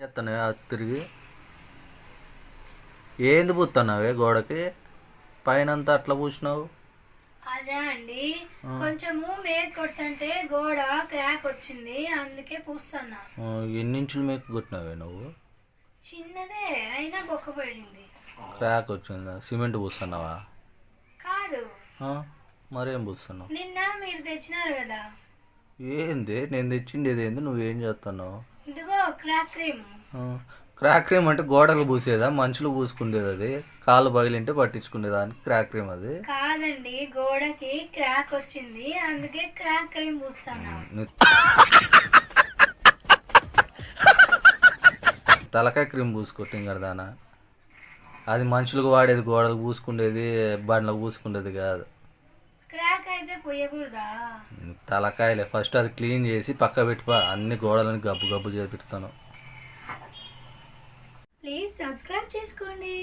చేస్తాను తిరిగి. ఏంది పూస్తున్నావే గోడకి? పైన అంతా అట్లా పూసినావు? అదే అండి. కొంచెము మేక్ కొడుతుంటే గోడ క్రాక్ వచ్చింది అందుకే పూస్తున్నా ఎన్ని ఇంచులు మేకు కొట్టినావే నువ్వు? చిన్నదే అయినా బొక్క పడింది. క్రాక్ వచ్చిందా? సిమెంట్ పూస్తున్నావా? కాదు. మరేం పూస్తున్నావు? నిన్న మీరు తెచ్చినారు కదా. ఏంది? నేను తెచ్చిండేది ఏంది నువ్వేం చేస్తున్నావు? క్రాక్ క్రీమ్ అంటే గోడలు పూసేదా? మనుషులు పూసుకునేది అది. కాళ్ళు పగిలింటే పట్టించుకునేదానికి క్రాక్ క్రీమ్ అది. కాదండి గోడకి క్రాక్ వచ్చింది. అందుకే క్రాక్ క్రీమ్ పూస్తున్నా నీ- తలకాయ క్రీమ్ పూసుకొట్టింది కదానా అది మనుషులకు వాడేది గోడలకు పూసుకునేది బండ్లకు పూసుకునేది కాదు. అయితే పోయకూడదా? నీ తలకాయలే. ఫస్ట్ అది క్లీన్ చేసి పక్క పెట్టుకో అన్ని గోడలని గబ్బు గబ్బు చేపిస్తాను. ప్లీజ్ సబ్స్క్రైబ్ చేసుకోండి.